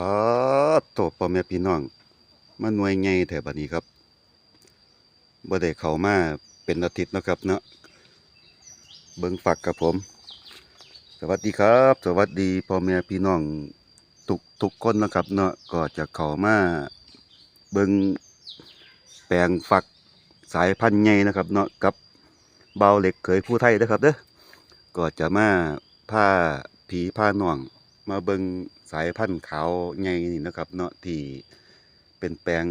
อ๋อโตพ่อแม่พี่น้องมาหน่วยใหญ่แถวบัดนี้ครับบ่ได้เข้ามาเป็นอาทิตย์นะครับเนาะเบิ่งฝักกับผม สวัสดีครับ สวัสดีพ่อแม่พี่น้องทุกทุกคนนะครับเนาะก็จะเข้ามาเบิ่งแปลงฝักสายพันธุ์ใหญ่นะครับเนาะกับเบาเหล็กเคยผู้ไทยนะครับเด้อก็จะมาพาผีพาน้องมาเบิ่ง สายพันธุ์ขาวใหญ่นี่นะครับเนาะที่เป็นแปลง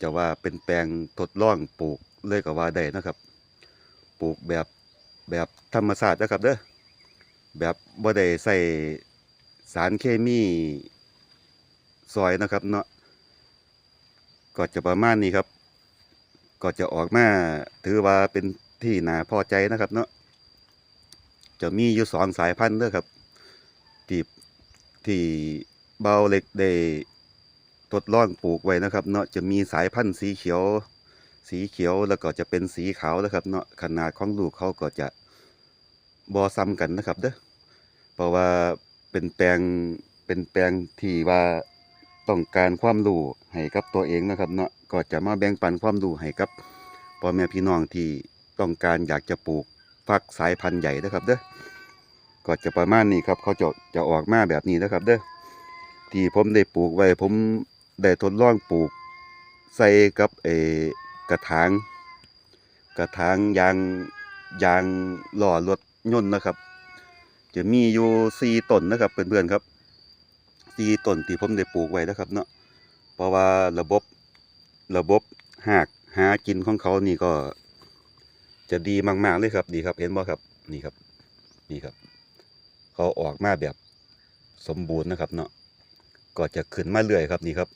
จะว่าเป็นแปลงทดลองปลูกเลยก็ว่าได้นะครับ ปลูกแบบแบบธรรมชาสตินะครับเด้อแบบบ่ได้ใส่สารเคมีซอยนะครับเนาะก็จะประมาณนี้ครับ ก็จะออกมาถือว่าเป็นที่น่าพอใจนะครับเนาะจะมีอยู่สองสายพันธุ์เด้อครับที่ที่ เบาเล็กได้ทดลองปลูกไว้นะครับ เนาะจะมีสายพันธุ์สีเขียว สีเขียวแล้วก็จะเป็นสีขาวนะครับ เนาะขนาดของลูกเขาก็จะบอซ้ำกันนะครับเด้อเพราะว่าเป็นแปลงเป็นแปลงที่ว่าต้องการความรู้ให้กับตัวเองนะครับ เนาะก็จะมาแบ่งปันความรู้ให้กับพ่อแม่พี่น้องที่ต้องการอยากจะปลูกฟักสายพันธุ์ใหญ่นะครับเด้อก็จะประมาณนี้ครับเขาจะจะออกมาแบบนี้นะครับเด้อ ที่ผมได้ปลูกไว้ผมได้ทดลองปลูก ใส่กับเอกระถางกระถางยางยางหล่อรถยนต์นะครับ จะมีอยู่สี่ต้นนะครับเพื่อนๆครับสี่ต้นที่ผมได้ปลูกไว้นะครับเนาะเพราะว่าระบบระบบหากหากินของเขานี่ก็ จะดีมากๆเลยครับ ดีครับเห็นบ่ครับนี่ครับนี่ครับ เขาออกมาแบบสมบูรณ์นะครับเนาะ ก็จะขึ้นมาเรื่อยครับนี่ครับ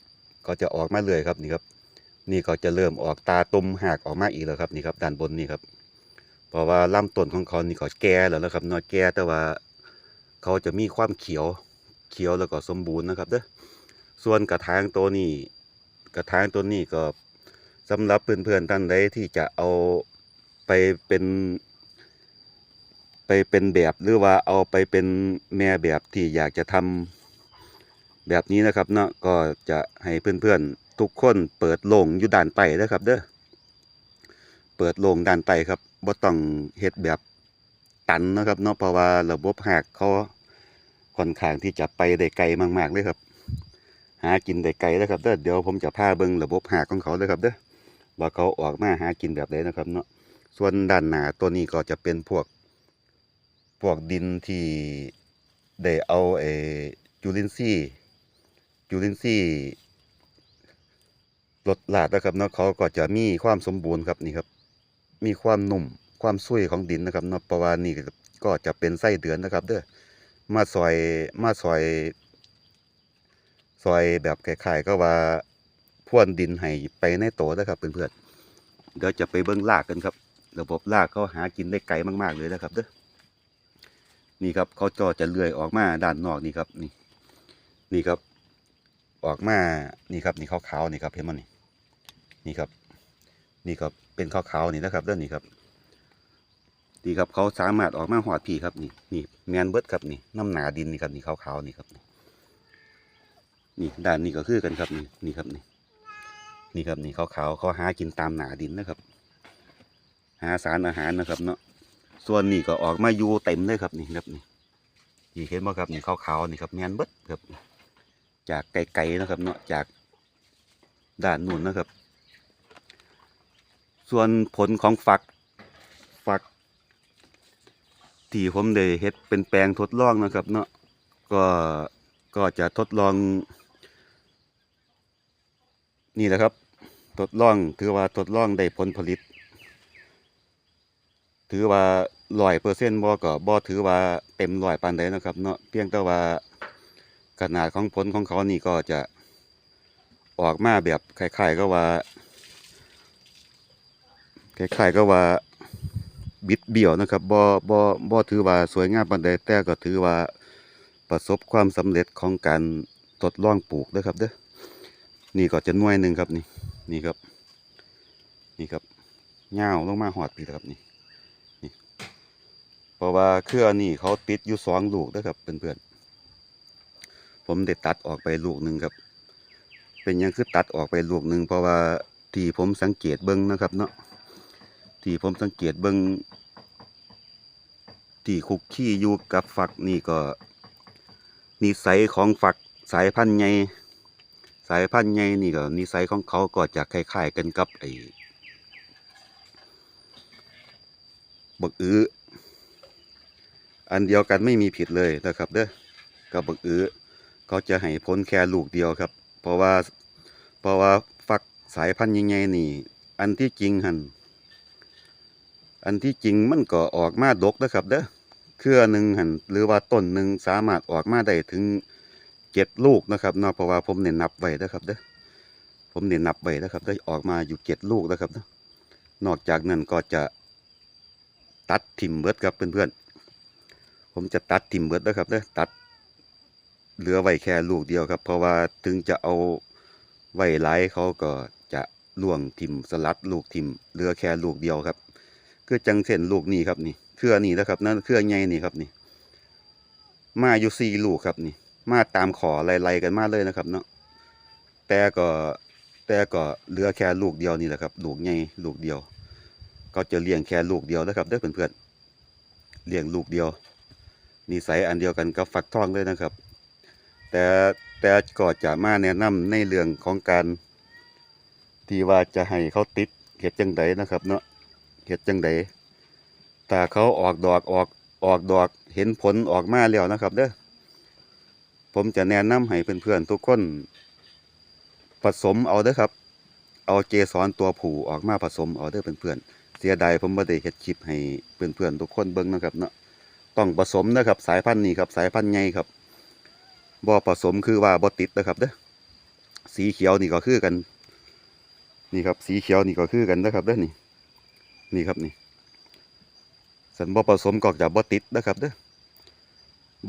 ก็จะออกมาเรื่อยครับนี่ครับ นี่ก็จะเริ่มออกตาตุ่มหักออกมาอีกแล้วครับนี่ครับด้านบนนี่ครับ เพราะว่าลำต้นของเขานี่ก็แก่แล้วนะครับเนาะแก่แต่ว่าเขาจะมีความเขียวเขียวแล้วก็สมบูรณ์นะครับเด้อส่วนกระถางตัวนี้ กระถางตัวนี้ก็สำหรับเพื่อนๆท่านใดที่จะเอาไปเป็น ไปเป็นแบบหรือว่าเอาไปเป็นแม่แบบที่อยากจะทำ แบบนี้นะครับเนาะก็จะให้เพื่อนๆทุกคนเปิดโล่งอยู่ด้านใต้นะครับเด้อเปิดโล่งด้านใต้ครับบ่ต้องเฮ็ดแบบตันนะครับเนาะเพราะว่าระบบหักเขาค่อนข้างที่จะไปได้ไกลมากๆเลยครับ หากินได้ไกลนะครับเด้อเดี๋ยวผมจะพาเบิ่งระบบหักของเขาเลยครับเด้อว่าเขาออกมาหากินแบบไหนนะครับเนาะส่วนด้านหน้าตัวนี้ก็จะเป็นพวกพวกดินที่ได้เอาไอ้จุลินทรีย์ จุลินทรีย์ลดลาดนะครับเนาะเขาก็จะมีความสมบูรณ์ครับนี่ครับ มีความนุ่มความซุยของดินนะครับเนาะเพระวานี่ก็จะเป็นไส้เดือนนะครับ เด้อมาซอยมาซอยซอยแบบคล้ายๆก็ว่าพ่วนดินให้ไปในโตนะครับเพื่อนๆเดี๋ยวจะไปเบิ้งลากกันครับ ระบบลากเขาหากินได้ไกลมากๆเลยนะครับเด้อนี่ครับเขาจอจะเลื่อยออกมาด้านนอกนี่ครับนี่นี่ครับ ออกมานี่ครับนี่ขาวๆนี่ครับเห็นมั้ยนี่นี่ครับ นี่ก็เป็นขาวๆนี่นะครับเด้านนี่ครับนี่ครับเขาสามารถออกมาหอดพี่ครับนี่นี่แมนเบิร์ดครับนี่น้ำหนาดินนี่ครับนี่ขาวๆนี่ครับนี่ด้านนี้ก็คือกันครับนี่นี่ครับนี่นี่ครับนี่ขาวๆเขาหากินตามหนาดินนะครับ หาสารอาหารนะครับ เนาะส่วนนี้ก็ออกมาอยู่เต็มเลยครับนี่ครับนี่นี่เห็นไหมครับนี่ขาวๆนี่ครับแมนเบิร์ดครับ จากไกลๆนะครับเนาะจากด้านนู่นนะครับ ส่วนผลของฝักฝักที่ผมได้เฮ็ดเป็นแปลงทดลองนะครับ เนาะก็ก็จะทดลอง นี่แหละครับ ทดลองถือว่าทดลองได้ผลผลิต ถือว่าร้อยเปอร์เซ็นต์บ่ก็บ่ถือว่าเต็มร้อยปานใดนะครับ เนาะเพียงแต่ว่า ขนาดของผลของเขานี่ก็จะออกมาแบบคล้ายๆก็ว่าคล้ายๆก็ว่าบิดเบี้ยวนะครับบ่บ่บ่ถือว่าสวยงามปานใดแต่ก็ถือว่าประสบความสำเร็จของการทดลองปลูกเด้อครับเด้อนี่ก็จะน่วยหนึ่งครับนี่นี่ครับ นี่ครับเงาลงมาหอดปีแล้วครับนี่เพราะว่าเครือนี่เขาติดอยู่สองลูกนะครับเพื่อนๆ ผมได้ตัดออกไปลูกหนึ่งครับ เป็นยังคือตัดออกไปลูกหนึ่งเพราะว่าที่ผมสังเกตเบิ้งนะครับ เนาะที่ผมสังเกตเบิ้งที่คุกขี้อยู่กับฝักนี่ก็นิสัยของฝักสายพันธุ์ใหญ่สายพันธุ์ใหญ่นี่ก็นิสัยของเขาก็จะคล้ายๆกันกับไอ้บักอื้ออันเดียวกันไม่มีผิดเลยนะครับเด้อกับบักอื้อ เขาจะให้พ้นแค่ลูกเดียวครับ เพราะว่าเพราะว่าฝักสายพันธุ์ใหญ่ๆนี่ อันที่จริงหันอันที่จริงมันก็ออกมาดกนะครับเด้อเครือหนึ่งหันหรือว่าต้นหนึ่งสามารถออกมาได้ถึงเจ็ดลูกนะครับเนาะเพราะว่าผมเน้นนับไว้นะครับเด้อผมเน้นนับไว้นะครับ ได้ออกมาอยู่เจ็ดลูกนะครับเนาะนอกจากนั้นก็จะตัดทิมเบิดครับเพื่อนๆผมจะตัดทิมเบิดนะครับเด้อตัด เหลือไว้แค่ลูกเดียวครับ เพราะว่าถึงจะเอาไว้หลายเขาก็จะล่วงทิมสลัดลูกทิมเหลือแค่ลูกเดียวครับ คือจังเส้นลูกนี้ครับนี่เครือนี่นะครับนั่นเครือใหญ่นี่ครับนี่ มาอยู่สี่ลูกครับนี่ มาตามขอไล่ๆกันมาเลยนะครับ เนาะแต่ก็แต่ก็เหลือแค่ลูกเดียวนี่แหละครับ ลูกใหญ่ลูกเดียว ก็จะเลี้ยงแค่ลูกเดียวนะครับเด้อเพื่อนๆเลี้ยงลูกเดียวนิสัยอันเดียวกันกับฟักทองเลยนะครับ แต่แต่ก็จะมาแนะนำในเรื่องของการที่ว่าจะให้เขาติดเห็ดจังไดนะครับ เนาะเห็ดจังไดถ้าเขาออกดอกออกออกดอกเห็นผลออกมาแล้วนะครับ เด้อผมจะแนะนำให้เพื่อนๆทุกคนผสมเอาเด้อครับ เอาเจสรตัวผูออกมาผสมเอาเด้อเพื่อนๆเสียดายผมไม่ได้เฮ็ดคลิปให้เพื่อนๆทุกคนเบิ่งนะครับเนาะต้องผสมนะครับ สายพันธุ์นี้ครับ สายพันธุ์ใหญ่ครับ บ่ผสมคือว่าบ่ติดนะครับเด้อสีเขียวนี่ก็คือกันนี่ครับสีเขียวนี่ก็คือกันนะครับเด้อนี่นี่ครับนี่สันบ่ผสมก็จะบ่ติดนะครับเด้อ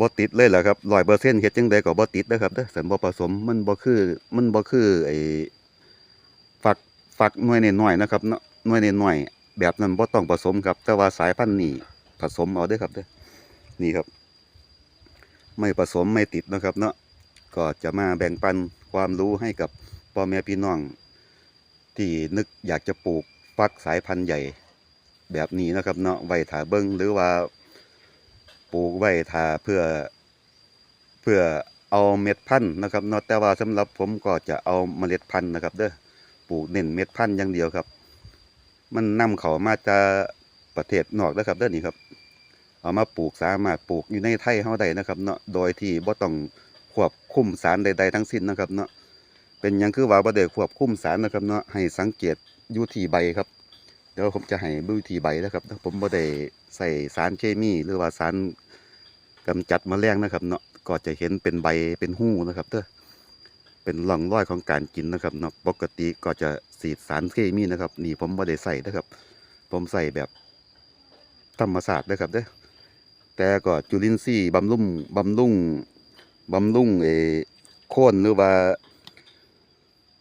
บ่ติดเลยแหละครับร้อยเปอร์เซ็นต์เฮ็ดจังใดก็บ่ติดนะครับเด้อสันบ่ผสมมันบ่คือมันบ่คือไอ้ฝักฝักหน่วยน้อยๆนะครับเนาะหน่วยน้อยแบบนั้นบ่ต้องผสมครับ แต่ว่าสายพันธุ์นี่ผสมเอาเด้อครับเด้อนี่ครับ ไม่ผสมไม่ติดนะครับเนาะก็จะมาแบ่งปันความรู้ให้กับพ่อแม่พี่น้อง ที่นึกอยากจะปลูกฟักสายพันธุ์ใหญ่แบบนี้นะครับเนาะไว้ถาเบิ้งหรือว่าปลูกไว้ถาเพื่อเพื่อเอาเม็ดพันธุ์นะครับเนาะแต่ว่าสำหรับผมก็จะเอาเมล็ดพันธุ์นะครับ เด้อปลูกเน้นเม็ดพันธุ์อย่างเดียวครับ มันนำเขามาจากประเทศนอกนะครับเด้อนี่ครับ เอามาปลูกสามารถปลูกอยู่ในไทยเฮาได้นะครับเนาะโดยที่บ่ต้องควบคุมสารใดๆทั้งสิ้นนะครับเนาะเป็นยังคือว่าบ่ได้ควบคุมสารนะครับเนาะให้สังเกตอยู่ที่ใบครับเดี๋ยวผมจะให้ดูที่ใบนะครับผมบ่ได้ใส่สารเคมีหรือว่าสารกำจัดแมลงนะครับเนาะก็จะเห็นเป็นใบเป็นหู้นะครับเด้อเป็นร่องรอยของการกินนะครับเนาะปกติก็จะสีดสารเคมีนะครับ นี่ผมบ่ได้ใส่นะครับ ผมใส่แบบธรรมศาสตร์นะครับเด้อ แต่ก็จุลินทรีย์บำรุงบำรุงบำรุงเอโค่นหรือว่า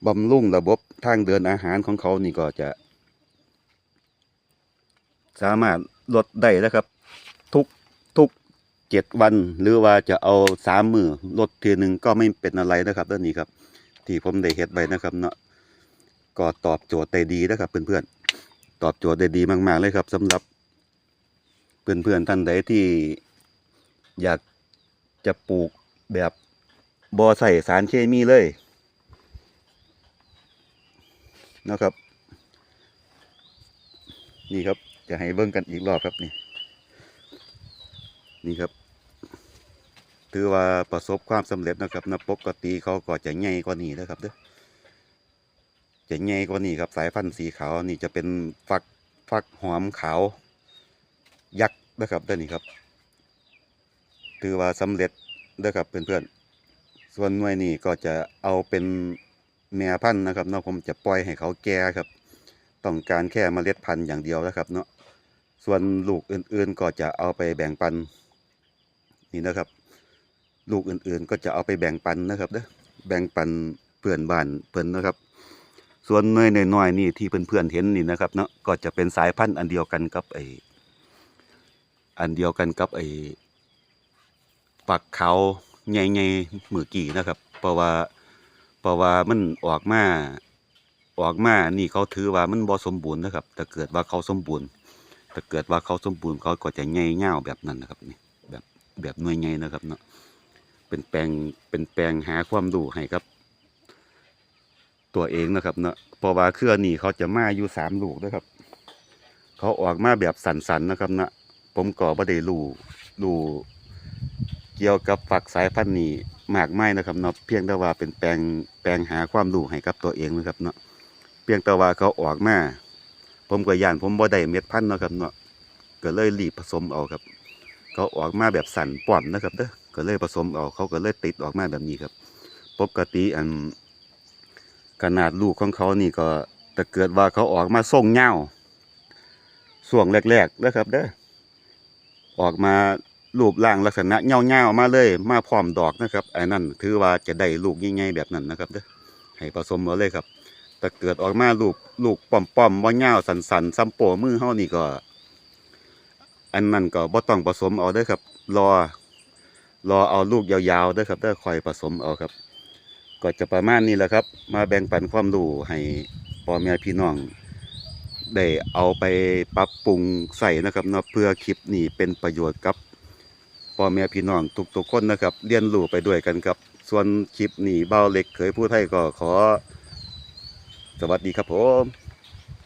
บำรุงระบบทางเดินอาหารของเขานี่ก็จะ สามารถลดได้นะครับ ทุกทุกเจ็ดวัน หรือว่าจะเอาสามมือลดทีหนึ่งก็ไม่เป็นอะไรนะครับเรื่องนี้ครับ ที่ผมได้เฮ็ดไว้นะครับเนาะก็ตอบโจทย์ได้ดีนะครับเพื่อนๆตอบโจทย์ได้ดีมาก ๆ เลยครับสำหรับ เพื่อนๆท่านใดที่อยากจะปลูกแบบบอใส่สารเคมีเลยนะครับ นี่ครับจะให้เบิ่งกันอีกรอบครับนี่ นี่ครับ ถือว่าประสบความสำเร็จนะครับนะปกติเขาก็จะใหญ่กว่านี้นะครับเด้อจะใหญ่กว่านี้ครับสายพันธุ์สีขาวนี่จะเป็นฟักฟักหอมขาว ยักษ์นะครับด้านนี้ครับ ถือว่าสำเร็จเด้อครับเพื่อนๆ ส่วนหน่วยนี้ก็จะเอาเป็นแม่พันธุ์นะครับเนาะผมจะปล่อยให้เขาแก่ครับ ต้องการแค่เมล็ดพันธุ์อย่างเดียวนะครับเนาะส่วนลูกอื่นๆก็จะเอาไปแบ่งปันนี่นะครับ ลูกอื่นๆก็จะเอาไปแบ่งปันนะครับเด้อแบ่งปันเพื่อนบ้านเพื่อนนะครับ ส่วนหน่วยน้อยๆนี่ที่เพื่อนๆเห็นนี่นะครับเนาะก็จะเป็นสายพันธุ์อันเดียวกันกับไอ อันเดียวกันกับไอ้ฝักเขาใหญ่ๆมือกี่นะครับ เพราะว่าเพราะว่ามันออกมาออกมานี่เขาถือว่ามันบ่สมบูรณ์นะครับถ้าเกิดว่าเขาสมบูรณ์ถ้าเกิดว่าเขาสมบูรณ์เขาก็จะใหญ่ยาแบบนั้นนะครับนี่แบบแบบหน่วยใหญ่นะครับเนาะเป็นแปลงเป็นแปลงหาความรู้ให้ครับ ตัวเองนะครับเนาะเพราะว่าเครือนี่เขาจะมาอยู่สามลูกนะครับ เขาออกมาแบบสันๆนะครับเนาะ ผมก็บ่ได้รู้รู้เกี่ยวกับฝักสายพันธุ์นี้มากมายนะครับเนาะเพียงแต่ว่าเป็นแปลงแปลงหาความรู้ให้กับตัวเองนะครับเนาะเพียงแต่ว่าเขาออกมาผมก็ย่านผมบ่ได้เม็ดพันธุ์นะครับเนาะก็เลยรีบผสมเอาครับ เขาออกมาแบบสั่นป่อมนะครับเด้อก็เลยผสมเอาเขาก็เลยติดออกมาแบบนี้ครับ ปกติอันขนาดลูกของเขานี่ก็แต่เกิดว่าเขาออกมาส่งเงาส่วงแรกๆนะครับเด้อ ออกมารูปร่างลักษณะเงาเงาๆมาเลย มาพร้อมดอกนะครับไอ้นั่นถือว่าจะได้ลูกใหญ่ๆแบบนั้นนะครับเด้อให้ผสมเอาเลยครับแต่เกิดออกมาลูกลูกป้อมๆบ่เงาสันๆซ้ำโปมือเฮานี่ก็ อันนั้นก็บ่ต้องผสมเอาเด้อครับ รอ รอเอาลูกยาวๆเด้อครับเด้อคอยผสมเอาครับ ก็จะประมาณนี้แหละครับ มาแบ่งปันความรู้ให้พ่อแม่พี่น้อง ได้เอาไปปรับปรุงใส่นะครับเนาะเพื่อคลิปนี้เป็นประโยชน์กับพ่อแม่พี่น้องทุกๆคนนะครับ เรียนรู้ไปด้วยกันครับ ส่วนคลิปนี้เบ้าเล็กเคยพูดให้ก็ขอ สวัสดีครับผม